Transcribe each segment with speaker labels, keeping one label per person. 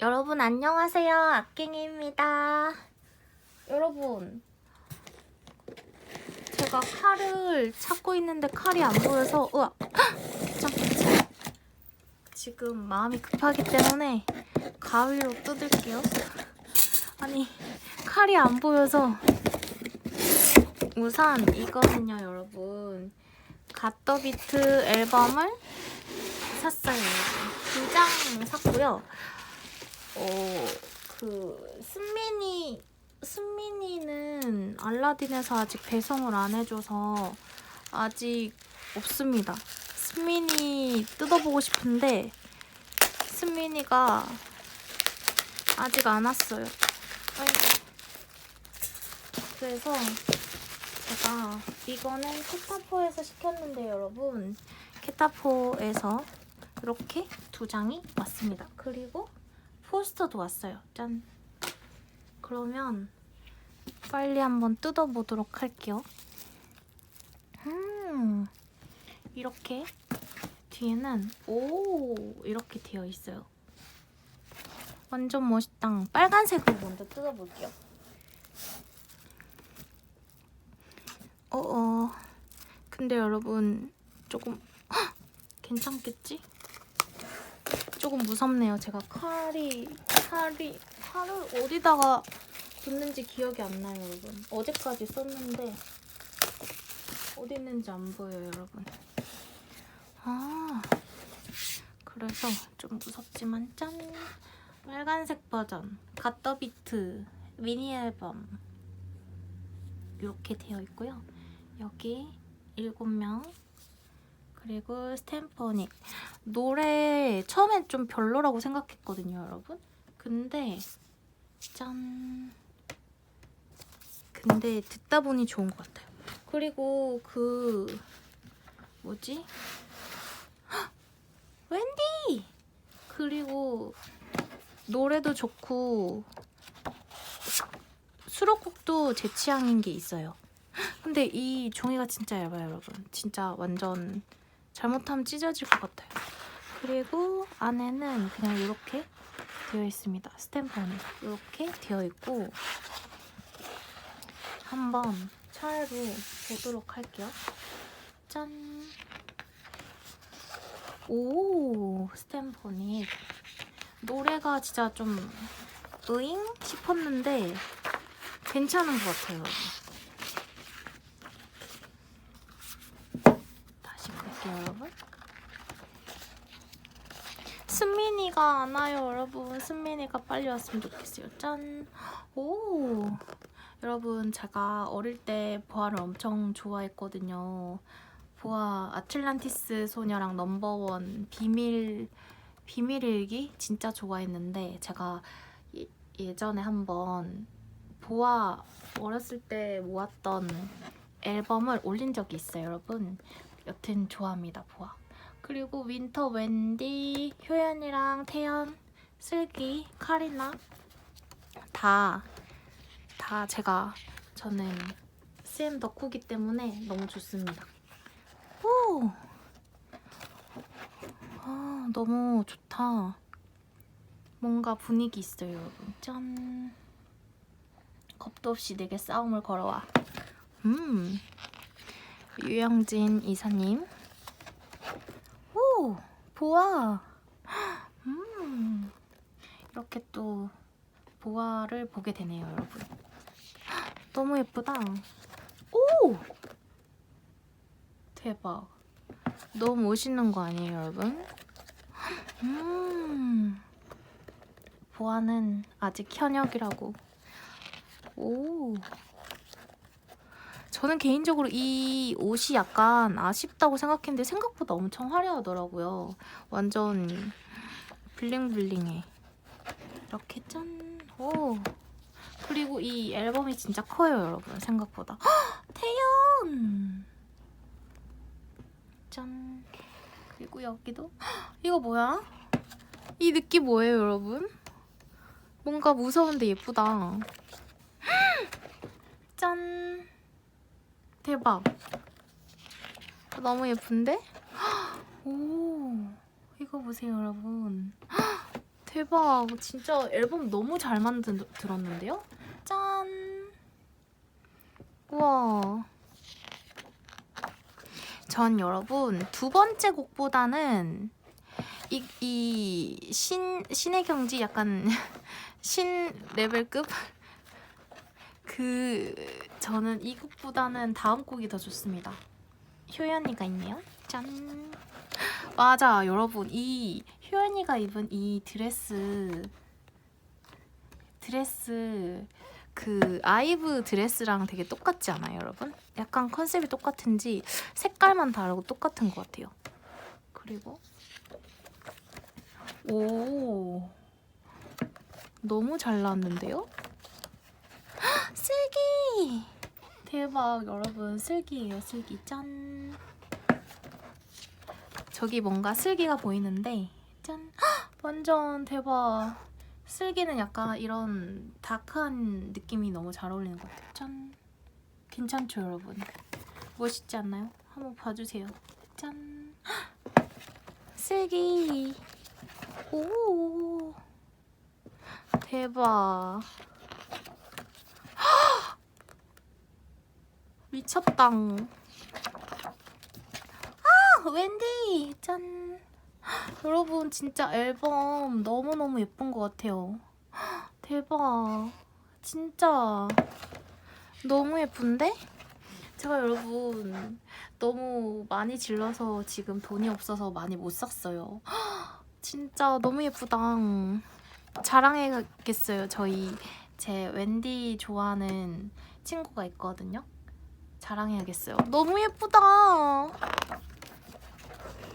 Speaker 1: 여러분 안녕하세요. 악갱이입니다. 여러분 제가 칼을 찾고 있는데 칼이 안 보여서 우와 괜찮겠지? 지금 마음이 급하기 때문에 가위로 뜯을게요. 아니 칼이 안 보여서 우선 이거는요 여러분 갓더비트 앨범을 샀어요. 두 장 샀고요. 어, 그 승민이 승민이는 알라딘에서 아직 배송을 안 해줘서 아직 없습니다. 승민이 뜯어보고 싶은데 승민이가 아직 안 왔어요. 그래서 제가 이거는 캐타포에서 시켰는데 여러분 캐타포에서 이렇게 두 장이 왔습니다. 그리고 포스터도 왔어요. 짠. 그러면 빨리 한번 뜯어보도록 할게요. 음, 이렇게 뒤에는 오 이렇게 되어 있어요. 완전 멋있다. 빨간색으로 먼저 뜯어볼게요. 어어. 근데 여러분 조금 헉! 괜찮겠지? 조금 무섭네요. 제가 칼이 칼이 칼을 어디다가 뒀는지 기억이 안 나요, 여러분. 어제까지 썼는데 어디 있는지 안 보여요, 여러분. 아 그래서 좀 무섭지만 짠 빨간색 버전 갓더비트 미니 앨범 이렇게 되어 있고요. 여기 일곱 명 그리고 스탬퍼닉 노래 처음엔 좀 별로라고 생각했거든요, 여러분. 근데 짠. 근데 듣다 보니 좋은 것 같아요. 그리고 그 뭐지? 헉! 웬디. 그리고 노래도 좋고 수록곡도 제 취향인 게 있어요. 근데 이 종이가 진짜 얇아요, 여러분. 진짜 완전 잘못하면 찢어질 것 같아요. 그리고 안에는 그냥 이렇게 되어 있습니다. 스탬프는 이렇게 되어 있고 한번 차로 보도록 할게요. 짠. 오 스탬퍼니 노래가 진짜 좀 으잉 싶었는데 괜찮은 것 같아요. 다시 볼게요, 여러분. 승민이가 안 와요, 여러분. 승민이가 빨리 왔으면 좋겠어요. 짠. 오. 여러분, 제가 어릴 때 보아를 엄청 좋아했거든요. 보아 아틀란티스 소녀랑 넘버원 비밀 비밀 일기 진짜 좋아했는데 제가 예, 예전에 한번 보아 어렸을 때 모았던 앨범을 올린 적이 있어요, 여러분. 여튼 좋아합니다, 보아. 그리고 윈터 웬디, 효연이랑 태연, 슬기, 카리나 다, 다 제가 저는 CM 덕후기 때문에 너무 좋습니다. 오! 아, 너무 좋다. 뭔가 분위기 있어요. 짠. 겁도 없이 내게 싸움을 걸어와. 음. 유영진 이사님. 오, 보아. 음. 이렇게 또 보아를 보게 되네요, 여러분. 너무 예쁘다. 오! 대박. 너무 멋있는 거 아니에요, 여러분? 음. 보아는 아직 현역이라고. 오. 저는 개인적으로 이 옷이 약간 아쉽다고 생각했는데 생각보다 엄청 화려하더라고요. 완전 블링블링해. 이렇게 짠. 오. 그리고 이 앨범이 진짜 커요, 여러분. 생각보다. 헉, 태연! 짠. 그리고 여기도. 헉, 이거 뭐야? 이 느낌 뭐예요, 여러분? 뭔가 무서운데 예쁘다. 짠. 대박. 너무 예쁜데? 오, 이거 보세요, 여러분. 대박. 진짜 앨범 너무 잘 만들었는데요? 짠. 우와. 전 여러분 두 번째 곡보다는 이, 이 신, 신의 경지 약간 신 레벨급 그 저는 이 곡보다는 다음 곡이 더 좋습니다. 효연이가 있네요. 짠. 맞아 여러분 이 효연이가 입은 이 드레스 드레스 그 아이브 드레스랑 되게 똑같지 않아요 여러분? 약간 컨셉이 똑같은지 색깔만 다르고 똑같은 것 같아요. 그리고 오 너무 잘 나왔는데요? 헉, 슬기! 대박 여러분. 슬기예요 슬기. 짠. 저기 뭔가 슬기가 보이는데 짠. 헉, 완전 대박. 슬기는 약간 이런 다크한 느낌이 너무 잘 어울리는 것 같아요. 짠. 괜찮죠 여러분? 멋있지 않나요? 한번 봐주세요. 짠. 헉, 슬기! 오! 대박 미쳤다 웬디 짠. 여러분 진짜 앨범 너무너무 예쁜 것 같아요. 대박. 진짜 너무 예쁜데? 제가 여러분 너무 많이 질러서 지금 돈이 없어서 많이 못 샀어요. 진짜 너무 예쁘다. 자랑해야겠어요 저희. 제 웬디 좋아하는 친구가 있거든요 자랑해야겠어요 너무 예쁘다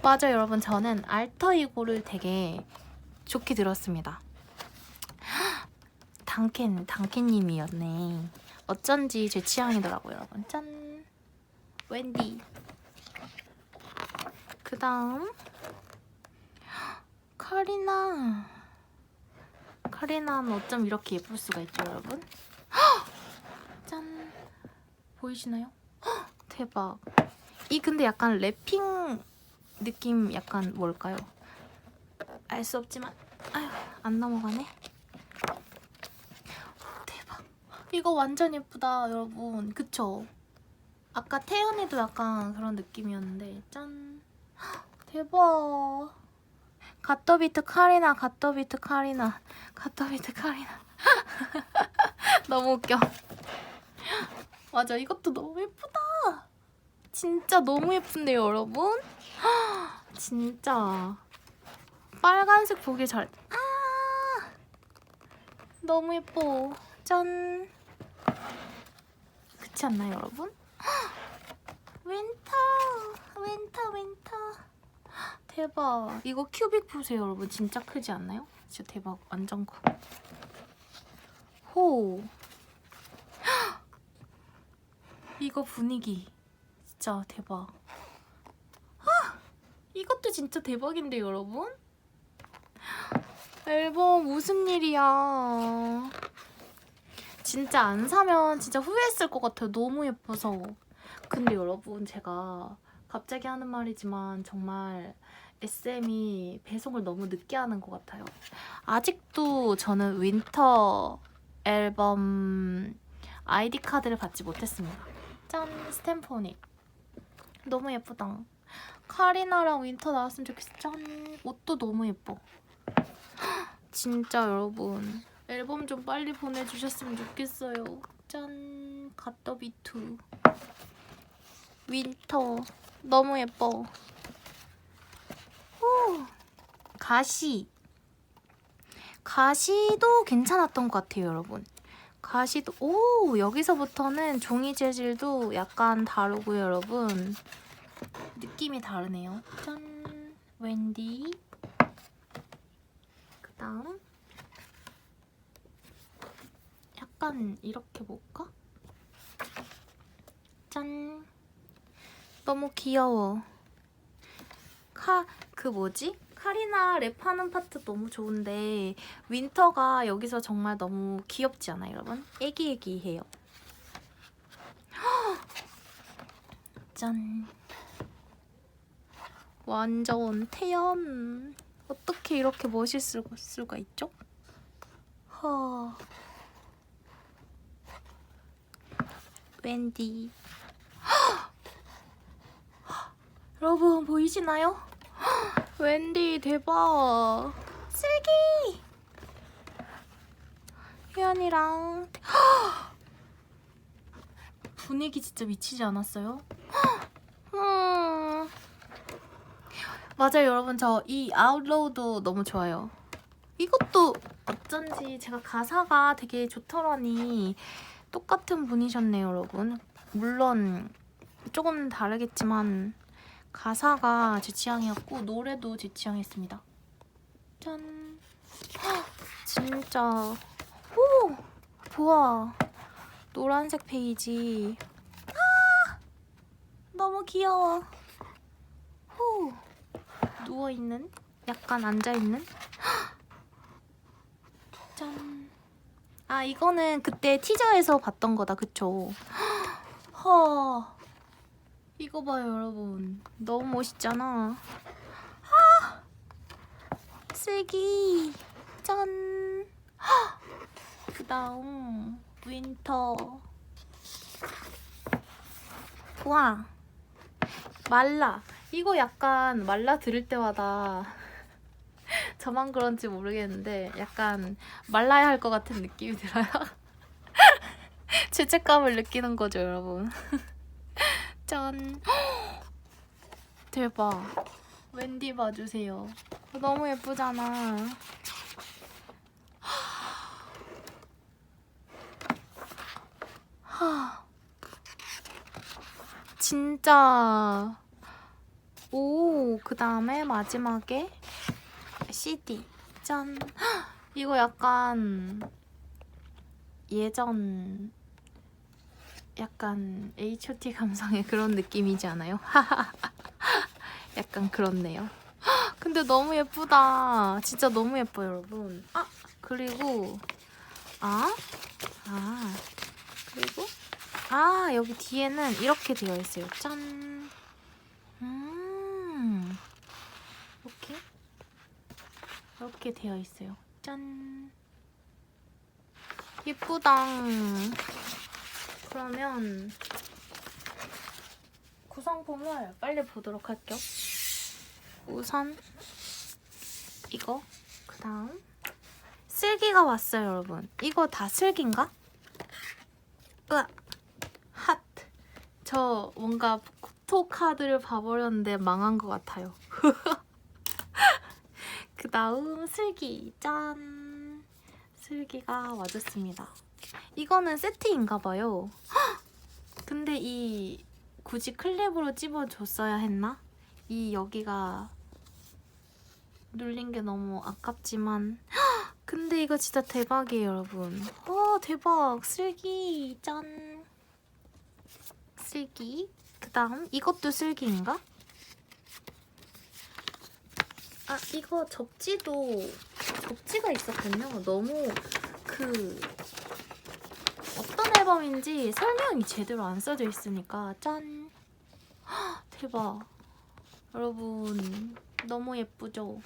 Speaker 1: 맞아 요 여러분 저는 알터이고를 되게 좋게 들었습니다. 당켄 당켄님이었네. 어쩐지 제 취향이더라고요 여러분. 짠 웬디. 그 다음 카리나. 카리나는 어쩜 이렇게 예쁠 수가 있죠 여러분? 짠 보이시나요? 대박. 이 근데 약간 래핑 느낌 약간 뭘까요? 알 수 없지만. 아휴 안 넘어가네. 대박. 이거 완전 예쁘다 여러분. 그쵸? 아까 태연이도 약간 그런 느낌이었는데 짠. 대박. 갓더비트 카리나 갓더비트 카리나 갓더비트 카리나. 너무 웃겨 맞아 이것도 너무 예쁘다 진짜 너무 예쁜데요 여러분 진짜 빨간색 보기 잘. 아 너무 예뻐. 짠. 그렇지 않나요, 여러분? 윈터, 윈터, 윈터. 대박. 이거 큐빅 보세요, 여러분. 진짜 크지 않나요? 진짜 대박. 완전 커. 호. 이거 분위기. 진짜 대박. 이것도 진짜 대박인데 여러분? 앨범 무슨 일이야? 진짜 안 사면 진짜 후회했을 것 같아요. 너무 예뻐서. 근데 여러분 제가 갑자기 하는 말이지만 정말 SM이 배송을 너무 늦게 하는 것 같아요. 아직도 저는 윈터 앨범 아이디 카드를 받지 못했습니다 짠 스탬프오닉 너무 예쁘다 카리나랑 윈터 나왔으면 좋겠어. 짠. 옷도 너무 예뻐. 진짜 여러분 앨범 좀 빨리 보내주셨으면 좋겠어요. 짠. 갓더비투. 윈터. 너무 예뻐. 오. 가시. 가시도 괜찮았던 것 같아요, 여러분. 가시도 오 여기서부터는 종이 재질도 약간 다르고요, 여러분. 느낌이 다르네요. 짠! 웬디. 그 다음 약간 이렇게 볼까? 짠! 너무 귀여워. 카, 그 뭐지? 카리나 랩하는 파트 너무 좋은데 윈터가 여기서 정말 너무 귀엽지 않아요, 여러분? 애기애기해요. 짠! 완전 태연 어떻게 이렇게 멋있을 수가 있죠? 허. 웬디. 여러분 보이시나요? 웬디 대박. 슬기. 혜연이랑 분위기 진짜 미치지 않았어요? 음. 맞아요 여러분 저 이 아웃로우도 너무 좋아요 이것도 어쩐지 제가 가사가 되게 좋더라니 똑같은 분이셨네요 여러분 물론 조금 다르겠지만 가사가 제 취향이었고 노래도 제 취향이었습니다. 짠. 헉, 진짜. 오 보아. 노란색 페이지. 아 너무 귀여워. 후 누워 있는? 약간 앉아 있는? 짠. 아 이거는 그때 티저에서 봤던 거다. 그쵸? 허 이거 봐요 여러분 너무 멋있잖아. 아 슬기 짠. 그 다음 윈터 와 말라 이거 약간 말라 들을 때마다 저만 그런지 모르겠는데 약간 말라야 할 것 같은 느낌이 들어요. 죄책감을 느끼는 거죠, 여러분. 짠. 대박. 웬디 봐주세요. 너무 예쁘잖아. 하. 진짜 오, 그 다음에 마지막에 CD. 짠. 헉, 이거 약간 예전 약간 H.O.T 감성의 그런 느낌이지 않아요? 약간 그렇네요. 헉, 근데 너무 예쁘다. 진짜 너무 예뻐요, 여러분. 아, 그리고 아, 아, 그리고 아, 여기 뒤에는 이렇게 되어 있어요. 짠. 음. 이렇게 이렇게 되어 있어요. 짠. 예쁘다. 그러면 구성품을 빨리 보도록 할게요. 우선 이거 그 다음 슬기가 왔어요, 여러분. 이거 다 슬기인가? 으아. 핫. 저 뭔가 포토카드를 봐버렸는데 망한 것 같아요. 그 다음 슬기. 짠. 슬기가 와줬습니다. 이거는 세트인가 봐요. 헉! 근데 이 굳이 클립으로 찝어줬어야 했나? 이 여기가 눌린 게 너무 아깝지만 헉! 근데 이거 진짜 대박이에요 여러분. 와 대박 슬기 짠. 슬기. 그 다음 이것도 슬기인가? 아 이거 접지도 접지가 있었군요. 너무 그 어떤 앨범인지 설명이 제대로 안 써져 있으니까 짠. 헉, 대박. 여러분 너무 예쁘죠?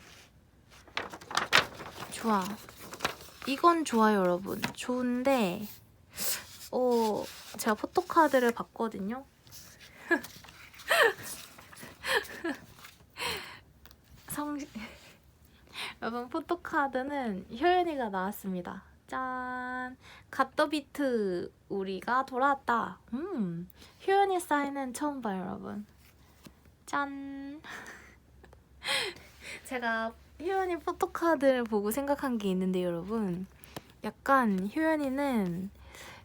Speaker 1: 좋아. 이건 좋아요, 여러분. 좋은데 어 제가 포토카드를 봤거든요. 성 여러분 포토카드는 효연이가 나왔습니다. 짠 갓더비트 우리가 돌아왔다. 음 효연이 사인은 처음 봐요, 여러분. 짠 제가 효연이 포토카드를 보고 생각한 게 있는데 여러분 약간 효연이는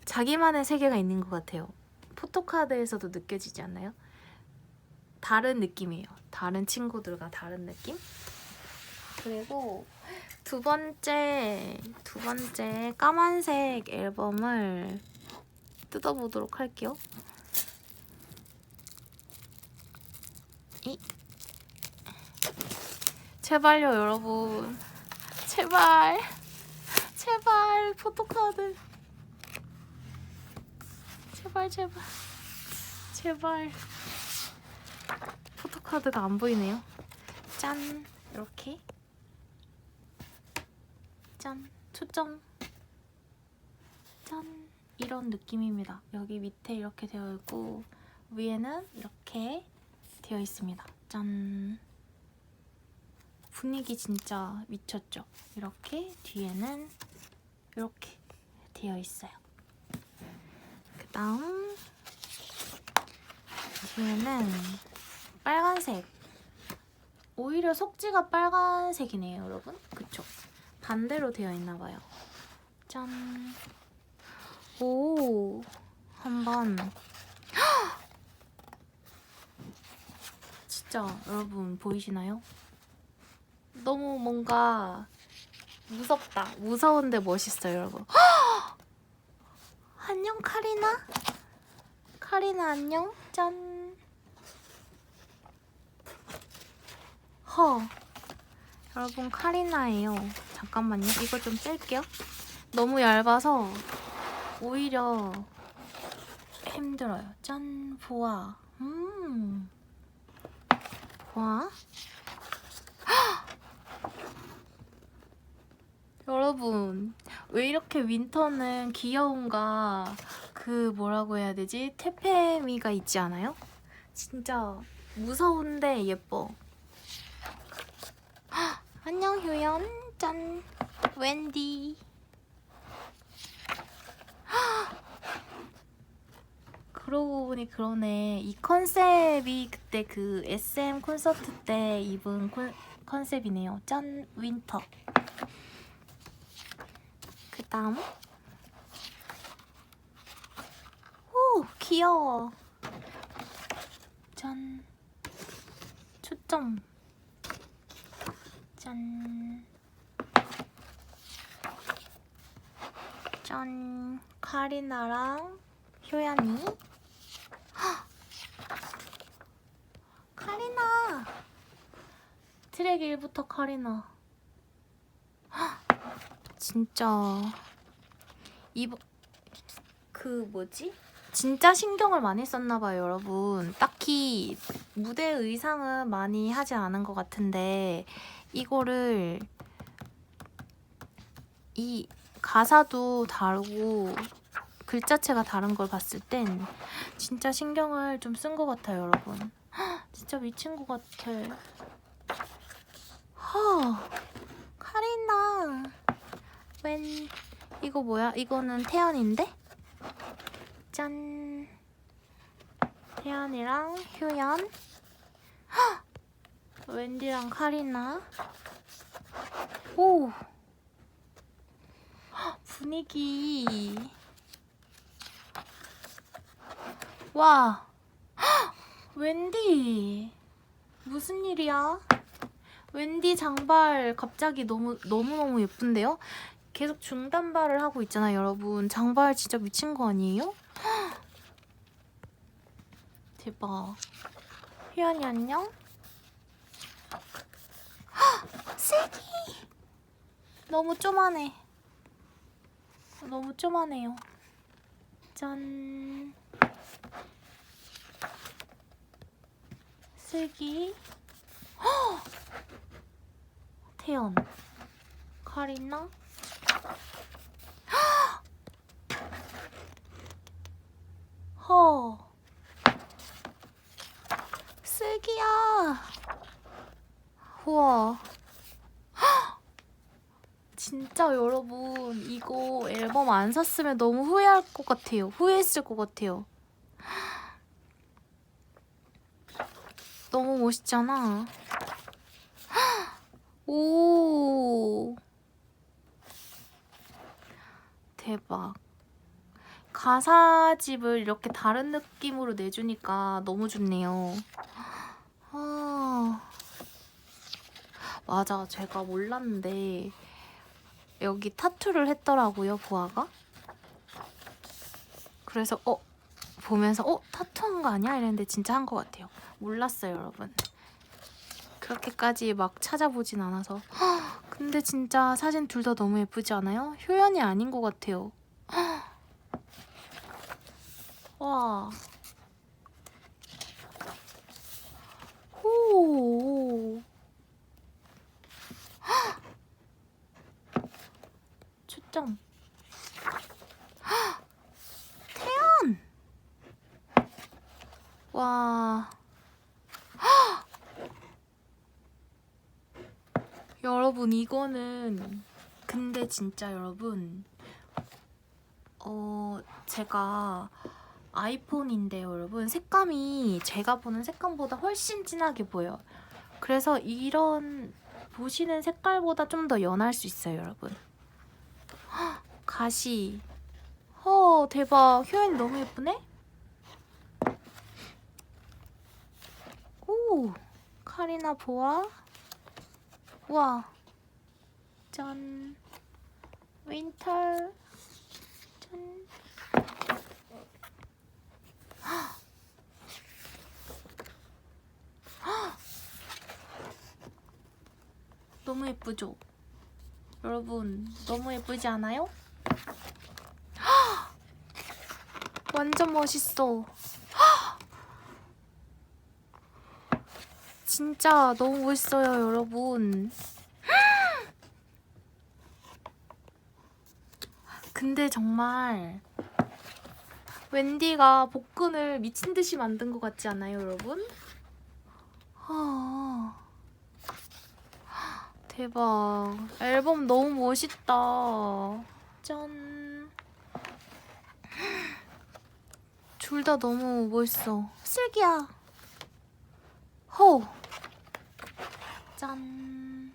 Speaker 1: 자기만의 세계가 있는 것 같아요. 포토카드에서도 느껴지지 않나요? 다른 느낌이에요. 다른 친구들과 다른 느낌? 그리고 두 번째, 두 번째 까만색 앨범을 뜯어보도록 할게요. 이 제발요, 여러분. 제발. 제발, 포토카드. 제발, 제발. 제발. 포토카드가 안 보이네요. 짠. 이렇게. 짠 초점 짠 이런 느낌입니다. 여기 밑에 이렇게 되어 있고 위에는 이렇게 되어 있습니다. 짠 분위기 진짜 미쳤죠? 이렇게 뒤에는 이렇게 되어 있어요. 그 다음 뒤에는 빨간색 오히려 속지가 빨간색이네요, 여러분. 그쵸? 반대로 되어 있나 봐요. 짠. 오. 한번 진짜 여러분 보이시나요? 너무 뭔가 무섭다. 무서운데 멋있어요, 여러분. 안녕 카리나. 카리나 안녕. 짠. 허. 여러분 카리나예요. 잠깐만요. 이거 좀 뺄게요. 너무 얇아서 오히려 힘들어요. 짠, 보아. 음. 보아. 여러분, 왜 이렇게 윈터는 귀여운가? 그 뭐라고 해야 되지? 태페미가 있지 않아요? 진짜 무서운데 예뻐. 안녕 효연 짠. 웬디. 그러고 보니 그러네. 이 컨셉이 그때 그 SM 콘서트 때 입은 콘, 컨셉이네요. 짠 윈터. 그 다음. 오 귀여워. 짠. 초점. 짠. 짠. 카리나랑 효연이. 헉! 카리나. 트랙 1부터 카리나. 헉! 진짜 이번 그 뭐지? 진짜 신경을 많이 썼나 봐요, 여러분. 딱히 무대 의상은 많이 하지 않은 것 같은데 이거를 이 가사도 다르고 글자체가 다른 걸 봤을 땐 진짜 신경을 좀 쓴 것 같아요, 여러분. 헉, 진짜 미친 것 같아. 허, 카리나. 웬 이거 뭐야? 이거는 태연인데? 짠. 태연이랑 효연. 헉! 웬디랑 카리나. 오. 헉, 분위기. 와. 헉! 웬디. 무슨 일이야? 웬디 장발 갑자기 너무 너무 너무 예쁜데요? 계속 중단발을 하고 있잖아요, 여러분. 장발 진짜 미친 거 아니에요? 대박. 희연이 안녕? 헉, 슬기! 너무 쪼만해. 너무 쪼만해요. 짠. 슬기. 헉! 태연. 카리나. 허. 슬기야. 우와. 헉! 진짜 여러분 이거 앨범 안 샀으면 너무 후회할 것 같아요. 후회했을 것 같아요. 너무 멋있잖아. 오. 대박. 가사집을 이렇게 다른 느낌으로 내주니까 너무 좋네요. 아. 맞아. 제가 몰랐는데 여기 타투를 했더라고요, 보아가. 그래서 어 보면서 어 타투한 거 아니야? 이랬는데 진짜 한것 같아요. 몰랐어요, 여러분. 그렇게까지 막 찾아보진 않아서. 헉, 근데 진짜 사진 둘 다 너무 예쁘지 않아요? 효연이 아닌 것 같아요. 헉. 와. 오. 짱. 헉! 태연. 와. 헉! 여러분 이거는 근데 진짜 여러분 어 제가 아이폰인데 여러분 색감이 제가 보는 색감보다 훨씬 진하게 보여요. 그래서 이런 보시는 색깔보다 좀 더 연할 수 있어요, 여러분. 헉, 가시. 어, 대박. 효연이 너무 예쁘네? 오, 카리나 보아. 우와. 짠. 윈터. 짠. 너무 예쁘죠? 여러분, 너무 예쁘지 않아요? 완전 멋있어. 진짜 너무 멋있어요, 여러분. 근데 정말 웬디가 복근을 미친 듯이 만든 것 같지 않아요, 여러분? 아, 대박. 앨범 너무 멋있다. 짠. 둘 다 너무 멋있어. 슬기야. 호. 짠.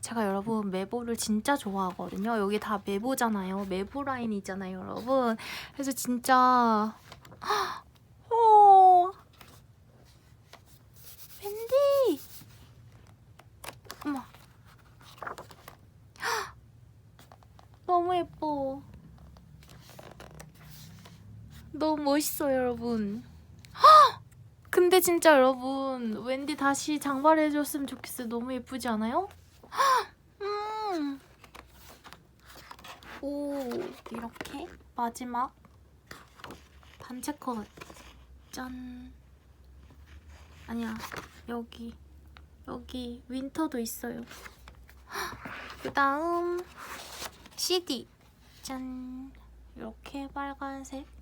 Speaker 1: 제가 여러분 메보를 진짜 좋아하거든요. 여기 다 메보잖아요. 메보 라인이잖아요, 여러분. 그래서 진짜 호. 웬디. 어머. 너무 예뻐. 너무 멋있어요, 여러분. 근데 진짜 여러분, 웬디 다시 장발해줬으면 좋겠어요. 너무 예쁘지 않아요? 음. 오, 이렇게 마지막 단체 컷. 짠. 아니야, 여기. 여기 윈터도 있어요. 그 다음 CD 짠 이렇게 빨간색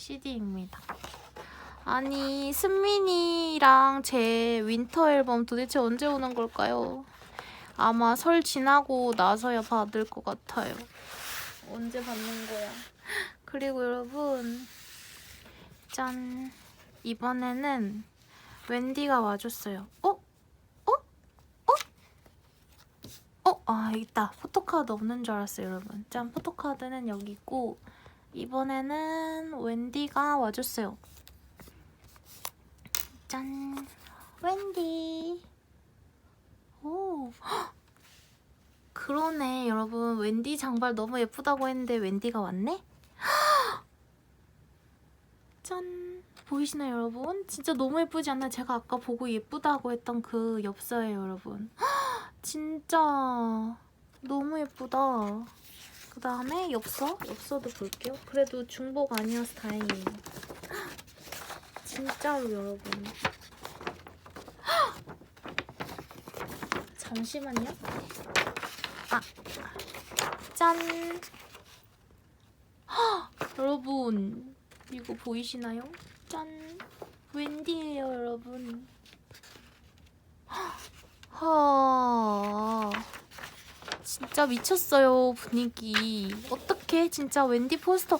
Speaker 1: CD입니다. 아니 승민이랑 제 윈터 앨범 도대체 언제 오는 걸까요? 아마 설 지나고 나서야 받을 것 같아요. 언제 받는 거야? 그리고 여러분 짠 이번에는 웬디가 와줬어요. 어? 어? 아 여기 있다. 포토카드 없는 줄 알았어요 여러분. 짠 포토카드는 여기 있고 이번에는 웬디가 와줬어요. 짠 웬디 오 헉! 그러네 여러분 웬디 장발 너무 예쁘다고 했는데 웬디가 왔네? 헉! 짠 보이시나요 여러분? 진짜 너무 예쁘지 않나요? 제가 아까 보고 예쁘다고 했던 그 엽서예요 여러분 진짜 너무 예쁘다. 그 다음에 엽서? 엽서도 볼게요. 그래도 중복 아니어서 다행이에요. 진짜로 여러분. 잠시만요. 아, 짠. 여러분, 이거 보이시나요? 짠. 웬디예요, 여러분. 하 진짜 미쳤어요 분위기. 어떻게 진짜. 웬디 포스터.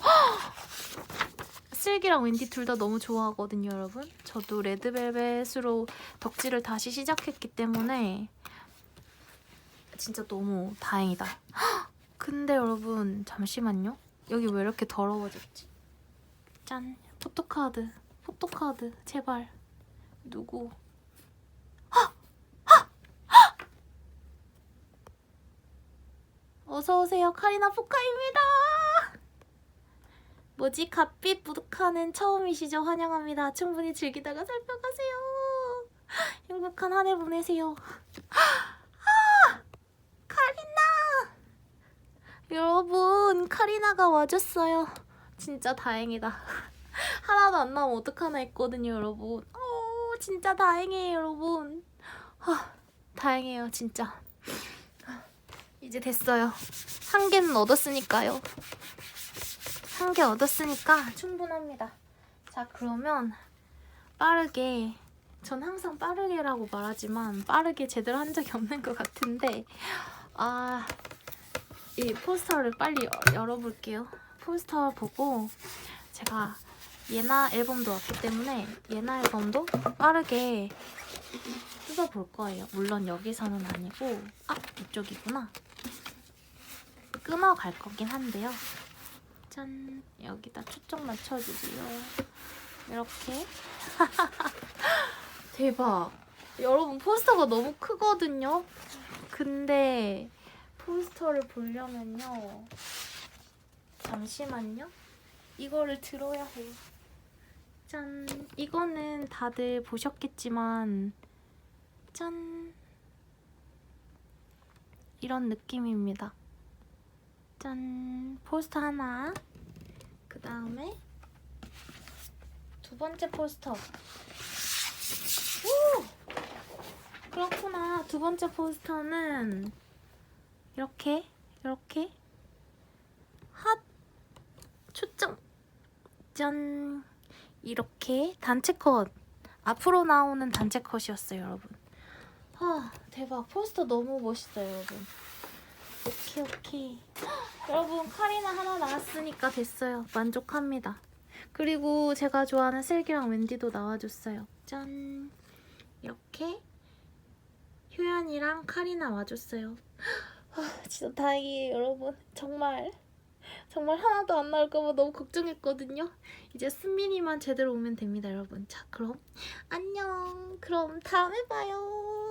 Speaker 1: 슬기랑 웬디 둘 다 너무 좋아하거든요 여러분. 저도 레드벨벳으로 덕질을 다시 시작했기 때문에 진짜 너무 다행이다. 근데 여러분 잠시만요. 여기 왜 이렇게 더러워졌지? 짠. 포토카드. 포토카드. 제발. 누구 어서 오세요. 카리나 포카입니다. 뭐지? 갓빛 부득하는 처음이시죠? 환영합니다. 충분히 즐기다가 살펴가세요. 행복한 한 해 보내세요. 아! 카리나! 여러분, 카리나가 와줬어요. 진짜 다행이다. 하나도 안 나오면 어떡하나 했거든요, 여러분. 어, 진짜 다행이에요, 여러분. 아, 다행이에요, 진짜. 이제 됐어요. 한 개는 얻었으니까요. 한 개 얻었으니까 충분합니다. 자, 그러면 빠르게 전 항상 빠르게라고 말하지만 빠르게 제대로 한 적이 없는 것 같은데 아, 이 포스터를 빨리 여- 열어볼게요. 포스터 보고 제가 예나 앨범도 왔기 때문에 예나 앨범도 빠르게 뜯어볼 거예요. 물론 여기서는 아니고 아 이쪽이구나. 끊어 갈 거긴 한데요. 짠 여기다 초점 맞춰주고요. 이렇게 대박. 여러분 포스터가 너무 크거든요. 근데 포스터를 보려면요. 잠시만요. 이거를 들어야 해요. 짠. 이거는 다들 보셨겠지만 짠. 이런 느낌입니다. 짠. 포스터 하나. 그 다음에 두 번째 포스터. 오! 그렇구나. 두 번째 포스터는 이렇게, 이렇게. 핫! 초점. 짠. 이렇게 단체 컷. 앞으로 나오는 단체 컷이었어요, 여러분. 아, 대박. 포스터 너무 멋있어요, 여러분. 오케이, 오케이. 헉, 여러분, 카리나 하나 나왔으니까 됐어요. 만족합니다. 그리고 제가 좋아하는 슬기랑 웬디도 나와줬어요. 짠. 이렇게 효연이랑 카리나 와줬어요. 아, 진짜 다행이에요, 여러분. 정말. 정말 하나도 안 나올까봐 너무 걱정했거든요. 이제 순민이만 제대로 오면 됩니다, 여러분. 자, 그럼 안녕. 그럼 다음에 봐요.